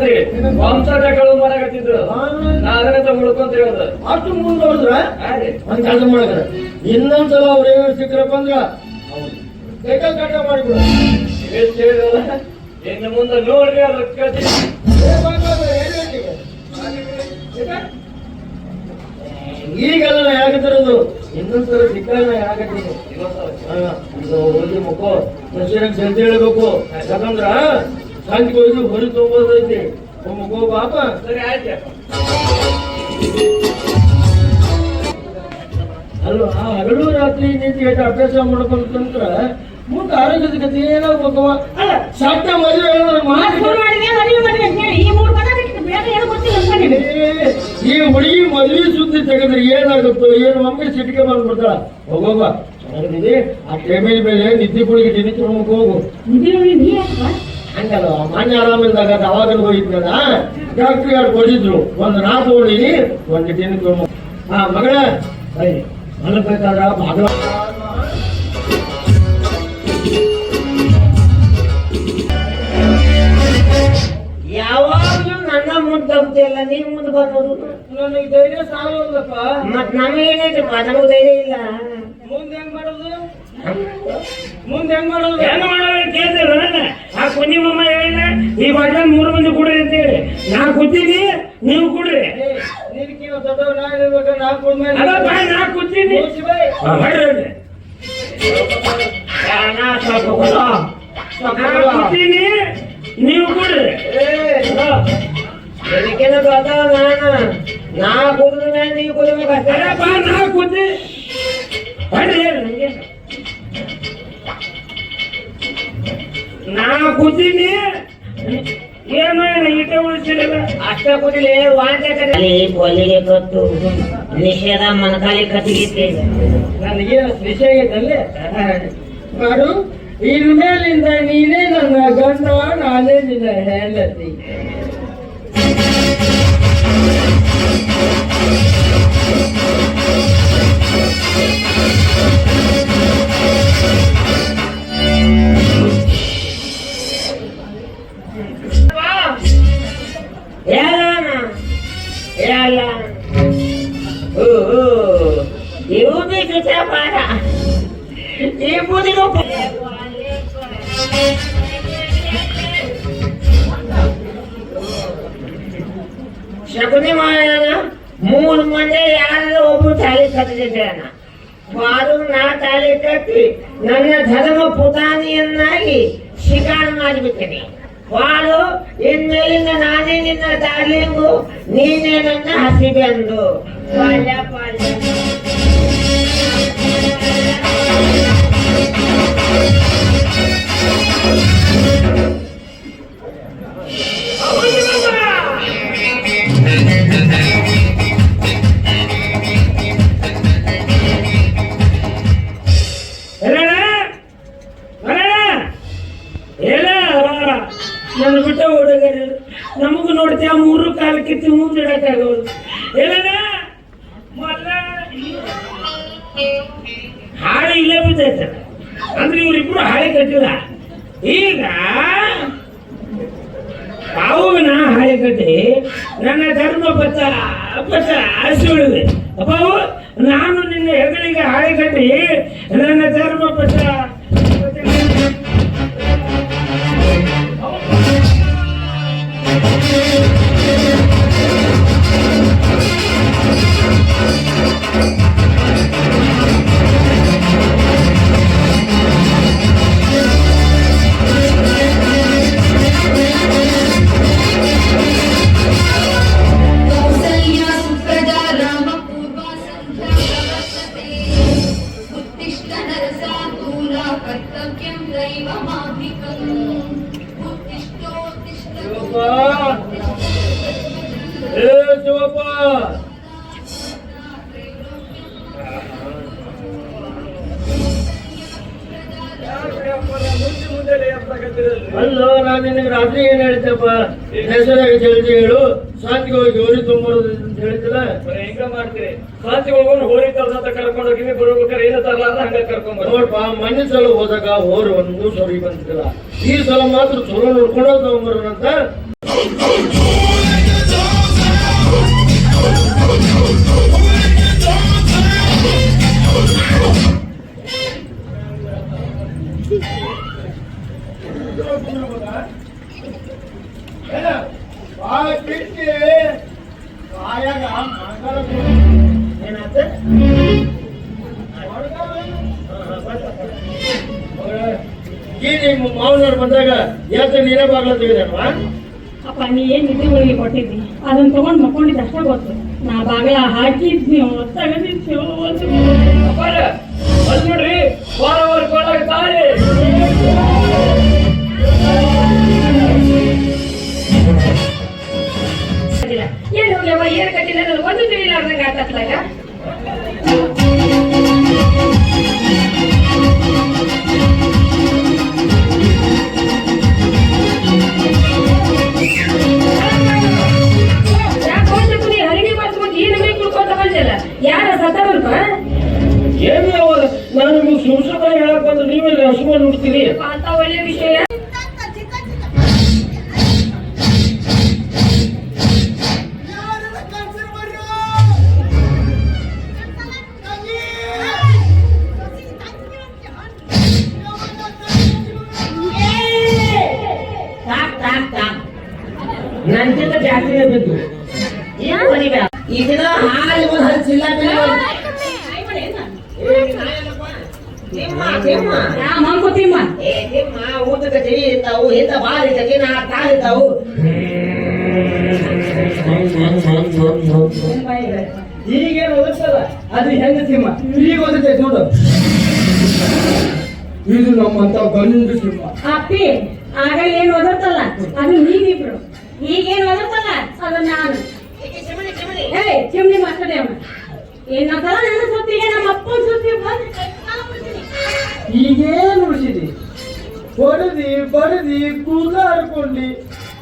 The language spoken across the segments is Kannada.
ಮನೆ ವಂಶ ವಂಶಟಗಳು ಮಾಡಕತ್ತಿದ್ರು ನಾ ಅದನ್ನ ತಗೊಳ್ಕೊಂತ ಹೇಳದ. ಅಷ್ಟು ಮುಂದುವರೆದ್ರ ಹಾ ರೀ. ಒಂದ್ ಕೆಲಸ ಮಾಡಿದ್ರ ಇನ್ನೊಂದ್ಸಲ ಅವ್ರ ಏನು ಸಿಕ್ಕ್ರಪ್ಪ ಅಂದ್ರ ಕೈಕ ಕಟ್ಟ ಮಾಡಿಬಿಡು. ಎಷ್ಟು ಹೇಳಿದಲ್ಲ? ಇನ್ನು ಮುಂದೆ ನೋಡ್ರಿ ಅದ್ರ ಈಗ? ಈಗೆಲ್ಲ ನಾ ಯಾಕೆ ತರೋದು? ಇನ್ನೊಂದ್ಸಲ ಸಿಕ್ಕಾಗ ನಾ ಯಾಕೆ ತರೋದು? ಹಾ, ಇದು ಹೋಗಿ ಮುಖ. ಸಸ್ಯಕ್ಕೆ ಜಲ್ದಿ ಹೇಳ್ಬೇಕು? ಯಾಕಂದ್ರ ಸಂಜೆ ಹೋಗಿ ಹೊರಿ ತಗೋದೈತಿ ಮಗೋ ಬಾಪ ಸರಿ ಆಯ್ತು. ಆ ಹಗಲು ರಾತ್ರಿ ನಿಂತು ಎಷ್ಟು ಅಭ್ಯಾಸ ಮಾಡ್ಕೊಂತಂದ್ರ ಮುಂದೆ ಆರೋಗ್ಯದ ಗತಿ ಏನಾಗ್ಬೇಕು ಅಲ್ಲ ಸಟ್ಟ ಮದುವೆ ಈ ಹುಡುಗಿ ಮದುವೆ ಸುದ್ದಿ ತೆಗೆದ್ರೆ ಏನಾಗುತ್ತೋ ಏನು ಮಮ್ಮಿ ಸಿಟಿಗೆ ಬಂದ್ಬಿಡ್ತಾಳ? ಚೆನ್ನಾಗಿದೆ ಆ ಟೇಬಲ್ ಮೇಲೆ ನಿದ್ದೆ ಕುಳಿಗೆ ನಿಂತು ಹೋಗು. ಹೋಗು ಹಂಗಲ್ಲ ಮಾನ್ಯ ಆರಾಮಿಲ್ದಾಗ ದವಾಖಾನೆ ಹೋಗಿದ್ನಲ್ಲ ಡಾಕ್ಟರ್ ಯಾರು ಕೊಡಿದ್ರು ಒಂದು ನಾ ತಗೊಂಡಿನಿ ಒಂದು ದಿನಕ್ಕೆ ಹಾ ಮಗಳ ಐ ಮಲಬೇಕಾದ್ರ ಬಾಗಲ ಯಾವಾಗ್ಲೂ ನನ್ನ ಮುಂದೆ ತಗ್ತಿಲ್ಲ ನೀನ್ ಮುಂದೆ ಬರೋದು. ನನಗೆ ಧೈರ್ಯ ಸಾಲಲ್ಲಪ್ಪ ಮತ್ ನಮಗೇನೈತಿ ನನಗೂ ಧೈರ್ಯ ಇಲ್ಲ. ಮುಂದೆ ಹೆಂಗ್ ಮಾಡೋದು ಮುಂದೆ ಹೆಂಗ್ ಮಾಡೋದು? ಹೆಂಗ್ ಮಾಡೋದು ಕೇಳ್ತೀರ ಆ ಕುಂಜಿಮಮ್ಮ ಮಮ್ಮ ಹೇಳಿದ ಈ ಬಾಟ್ಲ ಮೂರು ಮಂದಿ ಕುಡ್ರಿ ಅಂತೇಳಿ ನಾ ಕೂತೀನಿ ನೀವು ಕುಡ್ರಿ. ನಾ ಕೂತೀನಿ. ಕೂತೀನಿ ನೀವು ಕುಡ್ರಿ. ನಾನು? ನಾ ಕುಡಿದ ಮೇಲೆ ನೀವು ಕುಡಿಬೇಕಷ್ಟೇ ಬಾ ನಾ ಕೂತಿ. ಹೇಳ್ರಿ ಹೇಳ್ರಿ ನಾ ಕೂತೀನಿ ಏನು ಅಷ್ಟ ವಾಂತೆ ಕತ್ತು ನಿಷೇಧ ಮನಕಾಲಿ ಕತ್ತಿಗೆ ನನಗೆ ವಿಷಯ ಐತಲ್ಲೇ ಮಾಡು ಇನ್ಮೇಲಿಂದ ನೀನೇ ನನ್ನ ಗಂಡ ನಾನೇ ನಿನ್ನ ಹೆಂಡತಿ. ಡಾರ್ಲಿಂಗು ನೀನೇ ನನ್ನ ಹಸಿಬೆಂದು ಆಗಿಕಟ್ಟಿ ನನ್ನ ಧರ್ಮ ಪಥ ಪಥ ಹಸಿಡಿದೆ ಅಪ್ಪ ನಾನು ನಿನ್ನ ಹೆಗಲಿಗೆ ಹಾಳೆ ಕಟ್ಟಿ ನನ್ನ ಧರ್ಮ ಪಥ Thank you. ಶಿವಪ್ಪ ಏ ಶಿವಪ್ಪ ಅಲ್ಲೋ ನಾನು ನಿನಗೆ ರಾತ್ರಿ ಏನ್ ಹೇಳ್ತೇಪ್ಪ ಹೆಸರಾಗಿ ಜಲ್ದಿ ಹೇಳು. ಶಾಂತಿಗೆ ಹೋಗಿ ಹೋರಿ ತುಂಬೋದು ಅಂತ ಹೇಳ್ತಿಲ್ಲ ಹೆಂಗ ಮಾಡ್ತೀರಿ. ಶಾಂತಿ ಹೋಗೋನು ಹೋರಿ ತರ್ಸಂತ ಕರ್ಕೊಂಡು ಹೋಗಿ ಬರ್ಬೇಕಾರೆ ಏನು ತರಲ್ಲ ಅಂತ ಹಂಗ ಕರ್ಕೊಂಡು ನೋಡ್ಪ ಮನೆ ಸಲ ಹೋದಾಗ ಹೋರಿ ಒಂದು ಮೂರು ಸಾವಿರ ಬಂದಿಲ್ಲ ಈ ಸಲ ಮಾತ್ರ ಚಲೋ ನೋಡ್ಕೊಂಡು ತಗೊಂಬರೋಣ ಅಂತ ಈ ನಿಮ್ಮ ಮಾವನವ್ರು ಬಂದಾಗ ಯಾಕೆ ನೀನೇ ಬಾಗ್ಲ ತೆಗೆದಲ್ವಾ ಅಪ್ಪ, ನೀ ಏನ್ ನಿದ್ದೆ ಒಳಗೆ ಕೊಟ್ಟಿದ್ದಿ? ಅದನ್ನ ತಗೊಂಡ್ ಮಕ್ಕೊಂಡಿದ್ದು ಅಷ್ಟೇ ಗೊತ್ತು. ನಾ ಬಾಗಲ ಹಾಕಿದ್ನಿ ನೀವು ಅಪ್ಪಾರ ಅಲ್ಲಿ ನೋಡ್ರಿ. ವಾರ ವಾರ ಕೊಡಾಗ ತಾಳಿ ಏನ್ ಹೋಗ್ಯವ ಏನ್ ಕಟ್ಟಿಲ್ಲ ಅನ್ನೋದು ತಿಮ್ಮ ತಿಮ್ಮ ಮಂಕುತಿಮ್ಮ ಏ ತಿಮ್ಮ ಊಟಕ್ಕೆ ತಿಳಿ ಇರ್ತಾವು ಹಿಂದ ಬಾಲ್ ಇರ್ತೈತಿ ನಾ ಕಾಲ್ ಇರ್ತಾವು ಈಗೇನು ಓದಿಸಲ್ಲ ಅದು ಹೆಂಗ ಸಿಂಹ ಈಗ ಓದಿತೈತೆ ನೋಡು ಇದು ನಮ್ಮಂತ ಗಂಡು ಸಿಂಹ ಅಪ್ಪಿ, ಆಗ ಏನ್ ಓದತ್ತಲ್ಲ ಅದು ನೀವಿಬ್ರು. ಈಗೇನ್ ಓದತ್ತಲ್ಲ ಅದು ನಾನು. ಚಿಮಣಿ ಚಿಮ್ನಿ ಮಾತಾಡಿ ಅಮ್ಮ ಏನಂತಾರ ನನ್ನ ಸುತ್ತಿಗೆ ನಮ್ಮ ಅಪ್ಪನ ಸುತ್ತಿ ಬಂದು ಕಟ್ಟಾಕ್ಬಿಡ್ತೀನಿ. ಈಗೇನು ಉಳಿಸಿದಿ ಹೊಡೆದಿ ಬಡದಿ ಕೂದಾಡ್ಕೊಂಡು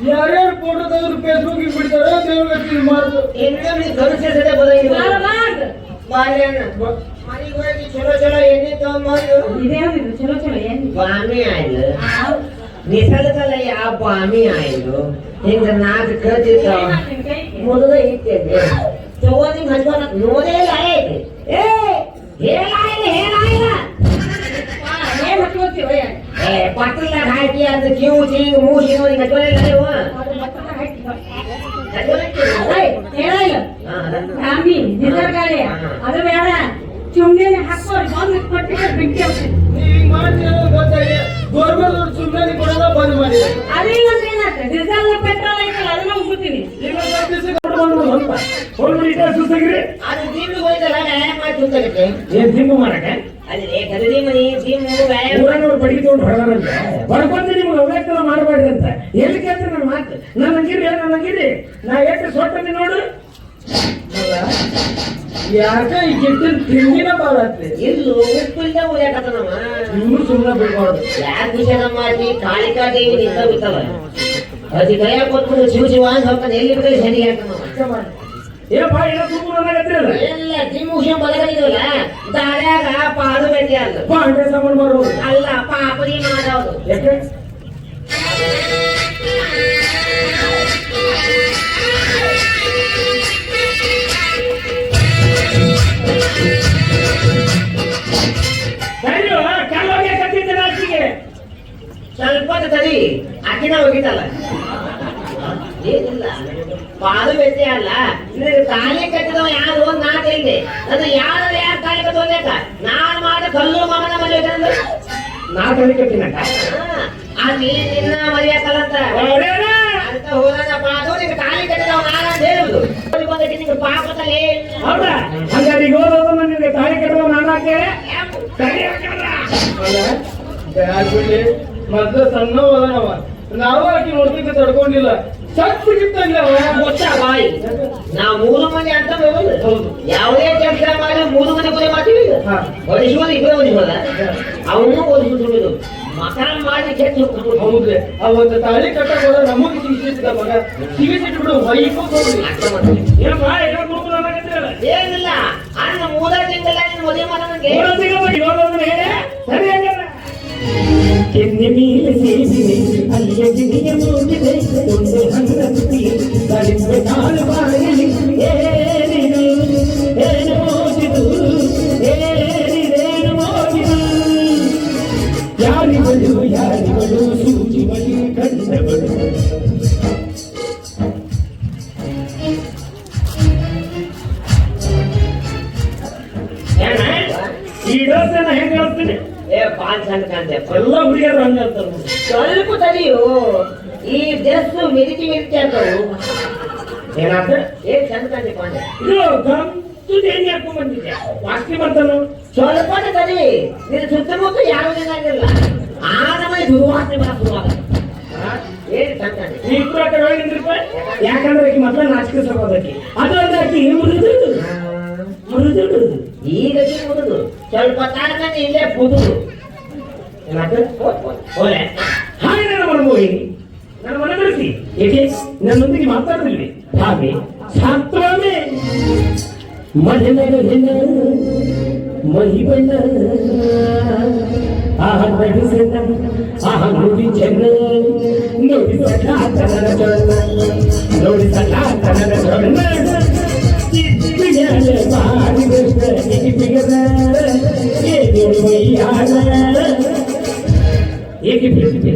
ಯಾರ್ಯಾರು ಫೋಟೋ ತೆಗೆದ್ರು ಫೇಸ್ಬುಕ್ ಬಿಡ್ತಾರೋ ದೇವ್ರ ಮಾತು ಚಲೋ ಚಲೋ ಎಣ್ಣೆ ಇದೇನಿದು ಚಲೋ ಚಲೋ ಏನ್ ಬಾಮಿ ಆಯ್ಲು. ನಿಸರ್ಗದಲ್ಲ ಯಾವ ಬಾಮಿ ಆಯ್ಲು. ಹಿಂಗ ನಾಲ್ಕು ಕದಿರ್ತಾವ ಮೊದಲ ಇಟ್ಟಿದ್ದೆ. ತಗೋದಿ ಹಂಚ್ಕೊಂಡ ನೋಡೇ ಐತಿ ಏ ಹೇಳಾಯಿಲ್ಲ ಹೇಳಾಯಿಲ್ಲ ಏನ್ ಹಚ್ಕೋತೀವ ಏ ಪಟ್ಟದಾಗ ಹಾಕಿ ಅಂತ ಕಿವು ಚೀಂಗ್ ಮೂಸಿ ನೋಡಿ ಹಚ್ಕೊಂಡಿಲ್ಲ ನೀವು ಹೇಳಲ್ಲ ರಾಮಿ ನಿಸರ್ಗಾಳೆ ಅದು ಬೇಡ ಚುಮ್ನೆ ಹಾಕೋರಿ ಬಂದು ಕೊಟ್ಟಿದ್ರೆ ಬಿಟ್ಟು ಹೋಗ್ತೀನಿ. ನೀವ್ ಹಿಂಗ್ ಮಾಡ್ತೀರೋ ಗೊತ್ತಾಗಿ ಗೌರ್ಮೆಂಟ್ ಸುಮ್ಮನೆ ಕೊಡೋದ ಬಂದ್ ಮಾಡಿ ಅದೇನಂದ್ರೆ ಏನಾಗ್ತದೆ ಡೀಸೆಲ್ ಪೆಟ್ರೋಲ್ ಐತಲ್ಲ ಅದನ್ನ ಹೋಗ್ಬಿಡ್ತೀನಿ ಸುಸ್ತಾಗಿರಿ ಅದು ತಿಂದು ಹೋಯ್ತಲ್ಲ ವ್ಯಾಯಾಮ ಮಾಡಿ ತುಂಬಿರುತ್ತೆ ಏನ್ ತಿಂಬು ಮಾಡಕ್ಕೆ ಗದರಿ ಮನಿ ತಿಂದು ವ್ಯಾಯಾಮ ತಗೊಂಡು ಹೊರಗಾರಂತೆ ಹೊರಬಂದು ನಿಮ್ಗೆ ಅವ್ಯಕ್ತನ ಮಾಡಬೇಡ್ರಿ ಅಂತ. ಎಲ್ಲಿ ಕೇಳ್ತಾರೆ ನನ್ನ ಮಾತು? ನನ್ನ ಹಂಗಿರಿ ನಾ ಎಷ್ಟು ಸೊಟ್ಟನಿ ನೋಡು. ಯಾಕ ಈ ಗಿಟ್ಟಿನ ತಿಂಡಿನ ಬಾಳತ್ರಿ ಇಲ್ಲು ಉಳಿಯಾಕತ್ತನಮ್ಮ ಇವ್ರು ಸುಮ್ಮನೆ ಬಿಡ್ಬಾರ್ದು. ಯಾರು ವಿಷಯ ಮಾಡಿ ಕಾಳಿಕಾ ದೇವಿ ನಿಂತ ಬಿತ್ತವ. ಅದಕ್ಕೆ ಕೈಯಾಗ ಕೊಟ್ಬಿಟ್ಟು ಶಿವ ಶಿವ ಅಂತ ಎಲ್ಲಿ ಸರಿ ಹಾಕಮ್ಮ ಏಪ್ಪ ಏನೋ ತುಂಬ ನನಗತ್ತಿರಲ್ಲ ಎಲ್ಲ ತಿಮ್ಮುಷ ಬಲಗಲಿದಲ್ಲ ದಾರ್ಯಾಗ ಪಾದು ಬೆಟ್ಟಿ ಅಲ್ಲ ಪಾಂಡೆ ಸಾಮಾನು ಬರೋದು ಅಲ್ಲ ಪಾಪಡಿ ಮಾಡೋದು ಯಾಕೆ ಸರಿ ಕೆಲವೊಂದೇ ಕತ್ತಿದ್ದ ರಾಜಿಗೆ ಸ್ವಲ್ಪ ಹೊತ್ತು ತಡಿ ಅಕ್ಕಿನ ಹೋಗಿದ್ದಲ್ಲ ಏನಿಲ್ಲ ಪಾಲು ವ್ಯತ್ಯ ಅಲ್ಲ. ತಾಯಿ ತಾಳಿ ಕಟ್ಟಿದವ ಯಾರು ಒಂದ್ ನಾ ತಿಳಿದೆ ಅದು ಯಾರು ಯಾರು ತಾಳಿ ಕಟ್ಟುವಂತ ನಾನ್ ಮಾಡ ಕಲ್ಲು ಮಗನ ಮದುವೆ ಅಂದ್ರೆ ನಾ ತಲೆ ಕಟ್ಟಿನಕ್ಕ ಆ ನೀ ನಿನ್ನ ಅಂತ. ಹೋದಪ್ಪ ಅದು ಕಟ್ಟಿದವ ನಾನ ಅಂತ ಹೇಳುದು ಬಂದಕ್ಕೆ ನಿಂಗೆ ಪಾಪದಲ್ಲಿ ಹೌದಾ? ಹಂಗಾದ್ರೆ ಈಗ ನನಗೆ ಕಟ್ಟುವ ಮೊದ್ಲು ಸಣ್ಣ ಹೋದನವ ನಾವು ಆಕಿ ನೋಡ್ತಿದ್ದೆ ತಡ್ಕೊಂಡಿಲ್ಲ. ನಾವು ಮೂರು ಮನೆ ಅಂತ. ಯಾವುದೇ ಕೆಲಸ ಮಾಡಿ ಮೂರು ಮನೆ ಕೊನೆ ಮಾಡ್ತೀವಿ ಈಗ. ಹಾ. ಒಲಿಸುವುದು ಇಬ್ಬರೇ ಒಲಿಸುವುದ ಅವನು ಒಲಿಸುವುದು ಮಕರ ಮಾಡಿ ಕೆಟ್ಟು ಹೌದು. ಅವತ್ತು ತಾಳಿ ಕಟ್ಟಕ್ ಹೋದ ನಮಗ್ ಸಿಗಿಸಿದ ಮಗ. ಸಿಗಿಸಿಟ್ಟು ಬಿಡು ಏನಿಲ್ಲ. ಅಣ್ಣ ಮೂರ ತಿಂಗಳ ಮದುವೆ ಮಾಡ ನನಗೆ ಸರಿ ಹಾಕಲ್ಲ ಕೆನ್ನೆ ಮೇಲೆ ಸೇರಿದೆ ಅಲ್ಲಿಯ ಗಿಣಿಯ ಮೂಡಿದೆ ಒಂದು ಹಣ್ಣು ತುಟಿ ತಡಿಸುವೆ ಕಾಲು ಬಾಯಲ್ಲಿ ಏನಿದು ಏನು ಮೋಜಿದು ಏನಿದೇನು ಮೋಜಿದು ಯಾರಿಗಳು ಯಾರಿಗಳು ಸೂಜಿ ಬಳಿ ಪಾನ್ ಸಣ್ಣ ಎಲ್ಲ ಹುಡುಗಿಯರು ಹಂಗ ಅಂತಾರೆ. ಸ್ವಲ್ಪ ಈ ಡ್ರೆಸ್ ಮಿರಿಕಿ ಮಿರಿಕಿ ಅಂತವು ಏನಾತ ಏ ಚಂದ ಕಾಂತಿ ಪಾಂಡೆ? ಇದು ಗಂತು ದೇನಿ ಹಾಕೊಂಡ್ ಬಂದಿದ್ದೆ ವಾಸ್ತಿ ಬರ್ತಾನು ಸ್ವಲ್ಪ ತಡಿ ನಿನ್ನ ಸುತ್ತಮುತ್ತ ಯಾರು ಏನಾಗಿಲ್ಲ ಆ ನಮಗೆ ದುರ್ವಾಸನೆ ಬರ ಶುರುವಾಗ ಏನ್ ಚಂದ ಕಾಂತಿ ಈ ಕಡೆ ನಿಂದ್ರಪ್ಪ. ಯಾಕಂದ್ರೆ ಆಕಿ ಮೊದ್ಲ ನಾಚಿಕೆ ಸಭಾದಕ್ಕೆ ಅದು ಒಂದು ಆಕಿ ಮುರಿದು ಮುರಿದು ಈಗ ಮುದುದು ಸ್ವಲ್ಪ ತಾಳ್ಮೆ ಇಲ್ಲೇ ಓಲೆ ಹಾಗೆ ನನ್ನ ಮನಮೋಹಿ ನನ್ನ ಮನಗಳಿಸಿ ಏಕೆ? ನನ್ನೊಂದಿಗೆ ಮಾತಾಡಲಿಲ್ವಿ ಹಾಗೆ ಸಾತ್ವಮೇ. ಮನೆನಗಲಿನ ಮಹಿಬಣ್ಣ ಆಹ ನಗಿಸಣ್ಣ ಆಹ, ನುಡಿ ಚೆನ್ನ. ನುಡಿ ಸಖಾತನದ ಚೊನ್ನ ನುಡಿ ಚೊನ್ನ ಚಿತ್ತಿಗೆ ಬಾರಿದಷ್ಟ ಇಗಿಪಿಗದ ಏನಿಡು ಮೈಯಾಡ ಏಕೆ ಬಿಡಿಸಿದೆ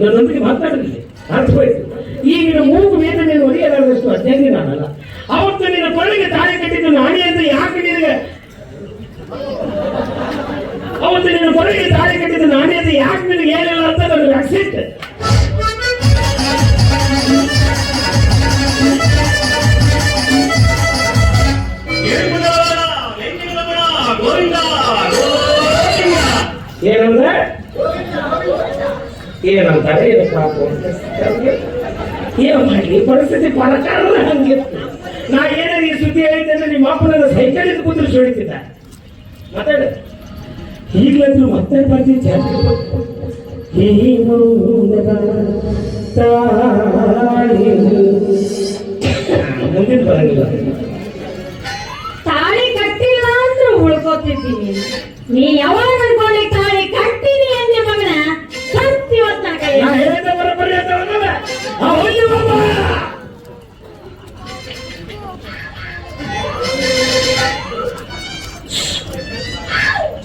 ನನ್ನೊಂದಿಗೆ ಮಾತಾಡಲಿಲ್ಲ ಅರ್ಥವಾಯ್ತು ಈಗಿನ ಮೂಗು ಮೇಲೆ ನೀನು ಒಡೆಯಲಾರದಷ್ಟು ಅಜ್ಞಾನಿ ನಾನಲ್ಲ ಅವತ್ತು ನಿನ್ನ ಕೊಳಗೆ ತಾಳಿ ಕಟ್ಟಿದ್ದು ನಾನೇ ಅಂತ ಯಾಕೆ ನಿನಗೆ? ಅವತ್ತು ನಿನ್ನ ಕೊಳಗೆ ತಾಳಿ ಕಟ್ಟಿದ್ದು ನಾನೇ ಅಂತ ಯಾಕೆ ನಿನಗೆ ಏನಿಲ್ಲ ಅಂತ ನನಗೆ ಅಕ್ಸೆಪ್ಟ್ ಪಾಪ ಏನು ಮಾಡಲಿ ಪರಿಸ್ಥಿತಿ ಪರಕಾರ ಹಂಗೆ ನಾ ಏನೇ ಈ ಸುದ್ದಿ ಹೇಳಿದ್ದೆ ನಿಮ್ಮ ಅಪ್ಪನ ಸೈಕಲ್ ಇದ್ದು ಕೂತ್ರು ಸುಳಿತಿದ್ದ ಮಾತಾಡ. ಈಗಲಾದ್ರೂ ಮತ್ತೆ ಬರ್ತೀನಿ ಮುಂದಿನ ಬರಂಗಿಲ್ಲ ತಾಳಿ ಕಟ್ಟಿಲ್ಲ ಅಂದ್ರೆ ಉಳ್ಕೋತಿದ್ದೀನಿ. ನೀ ಯಾವಾಗ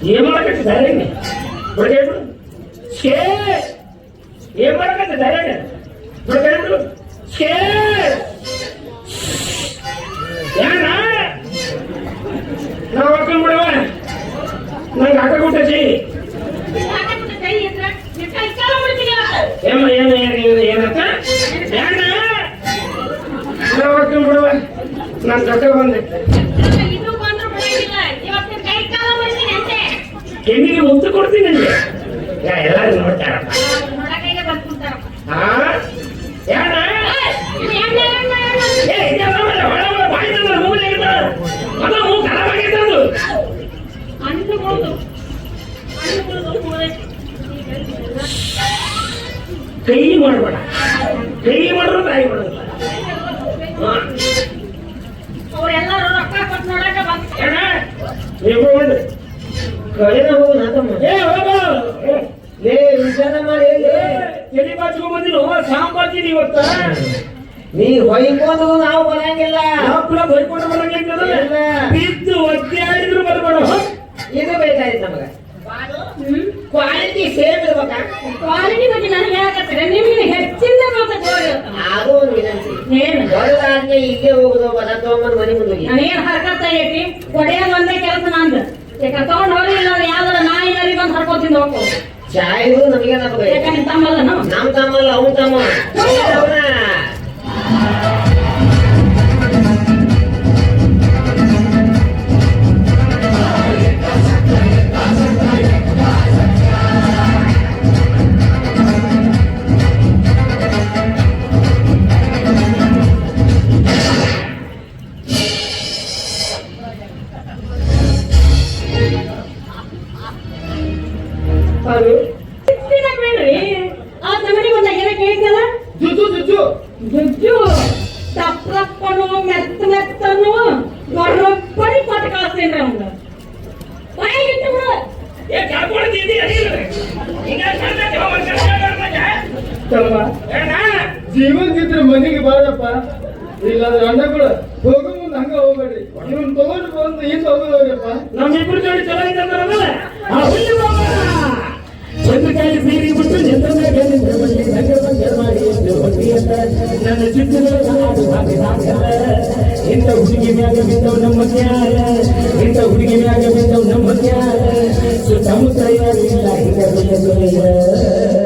ಏನ್ ಮಾಡಕತ್ತಿ ಧೈರ್ಯ ಬಿಡಗೆ ಬಿಡು ಛೇ ಏನ್ ಮಾಡಕತ್ತಿ ಧೈರ್ಯ ಬಿಡಗೆ ಬಿಡು ಛೇ ಯಾನ ನಾವು ಹಾಕೊಂಡ್ ಬಿಡವ ನಂಗೆ ಹಾಕ ಕೊಟ್ಟ ಚೆಯ್ಯಿ ಕೈ ಇದ್ರೆ ನಿನ್ ಕೈ ಕಾಲು ಮುರಿತೀನಿ ಇವತ್ತು. ಏಮ ಏನ ಏನ ಏನಂತ ಯಾಕ ನಾವು ಹಾಕೊಂಡ್ ಬಿಡವ ನಾನು ಜೊತೆ ಬಂದೆ ನನ್ನ ಇದು ಬಂದ್ರು ಬಿಡಂಗಿಲ್ಲ ಇವತ್ತು ನಿನ್ ಕೈ ಕಾಲು ಮುರಿತೀನಿ ಅಂತೆ ಕೆನ್ನಿಗೆ ಮುತ್ತು ಕೊಡ್ತೀನಿ ಎಲ್ಲರೂ ಮುರಿದೈತಿ. ಕೈ ಮಾಡಬೇಡ. ಕೈ ಮಾಡಿದ್ರು ತಾಯಿ ಮಾಡೋದಿಲ್ಲ ಅವರೆಲ್ಲರೂ ರೊಕ್ಕ ಕೊಟ್ಟು ನೋಡಕ ಬಂದ್ ನೀವು ಬಂದ್ರಿ ಕಳೆದ ಹೋಗು ನಾತಮ್ಮ ಏ ಹೋಗೋ. ಏ ಲೇ ವಿಚಾರ ಮಾಡಿ. ಎಲ್ಲಿ ಬಾಚ್ಕೊಂಡ್ ಬಂದಿಲ್ಲ ಸಾಂಬಾರ್ತೀನಿ ಇವತ್ತ. ನೀ ಹೊಯ್ಕೊಂಡು ನಾವು ಬರಂಗಿಲ್ಲ. ಯಾಪುಲ ಬೈಕೊಂಡು ಬರಂಗಿಲ್ಲ ಇಲ್ಲ. ಬಿದ್ದು ಒದ್ದಾಡಿದ್ರು ಬರ್ಬೇಡ. ಇದು ಬೇಕಾಯ್ತು ನಮಗ. Quality same ಇರ್ಬೇಕಾ? ಕ್ವಾಲಿಟಿ ಬಗ್ಗೆ ನನಗೆ ಹೇಳಕತ್ತೀರ ನಿಮಗೆ ಹೆಚ್ಚಿನ ಮಾತಾಡ್ತಾರೆ ಅದು ಒಂದು ವಿನಂತಿ. ಏನು? ಹೊರಗಾದ್ಮೇಲೆ ಇಲ್ಲೇ ಹೋಗುದು ಬದ ತಗೊಂಬಂದ್ ಮನೆ ಮುಂದೆ ನಾನೇನ್ ಹರ್ಕತ್ತ ಐತಿ ಒಡೆಯ ಒಂದೇ ಕೆಲಸ ನಂದು. ಈಗ ತಗೊಂಡ್ ಹೋಗ್ರಿ ಇಲ್ಲ ಯಾವ್ದಾರ ನಾಯಿ ನರಿ ಬಂದು ಹರ್ಕೋತಿಂದ ಹೋಗು ಚಾಯ್ ನಮಗೆ ನಮಗೆ ಯಾಕಂದ್ರೆ ತಮ್ಮಲ್ಲ ನಾವು. ನಮ್ ತಮ್ಮಲ್ಲ ಅವ್ನ ತಮ್ಮ. ನನ್ನ ಹಾಕಿದಾಗಲ್ಲ ಇಂಥ ಹುಡುಗಿ ಮ್ಯಾಗ ಬಿದ್ದವ್ ನಮ್ಮ ಕ್ಯಾರ ಇಂಥ ಹುಡುಗಿ ಮ್ಯಾಗ ಬಿದ್ದವ್ ನಮ್ಮ ಕ್ಯಾರ ಸುತ್ತಮುತ್ತ ಯಾರಿಲ್ಲ ಹಿಂಗ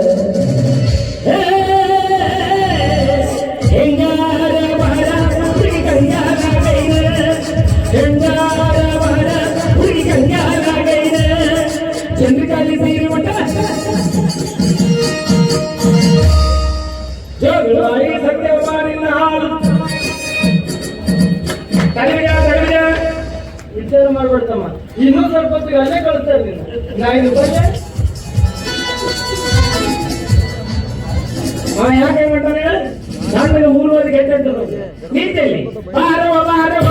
ಮಾಡ್ಬೇಡ್ತಮ್ಮ. ಇನ್ನೂ ಸ್ವಲ್ಪ ಹೊತ್ತಿಗೆ ಅಲ್ಲೇ ಕಳಿಸ್ತಾ ಇದ್ದೀನಿ ನಾ ಇದು ಯಾಕೆ ಮಾಡ್ತಾನೆ ನಾನು ಊರುವರೆಗೆ ಗೆದ್ದಂತ ನಿಂತಲ್ಲಿ. ಬಾರವ ಬಾರವ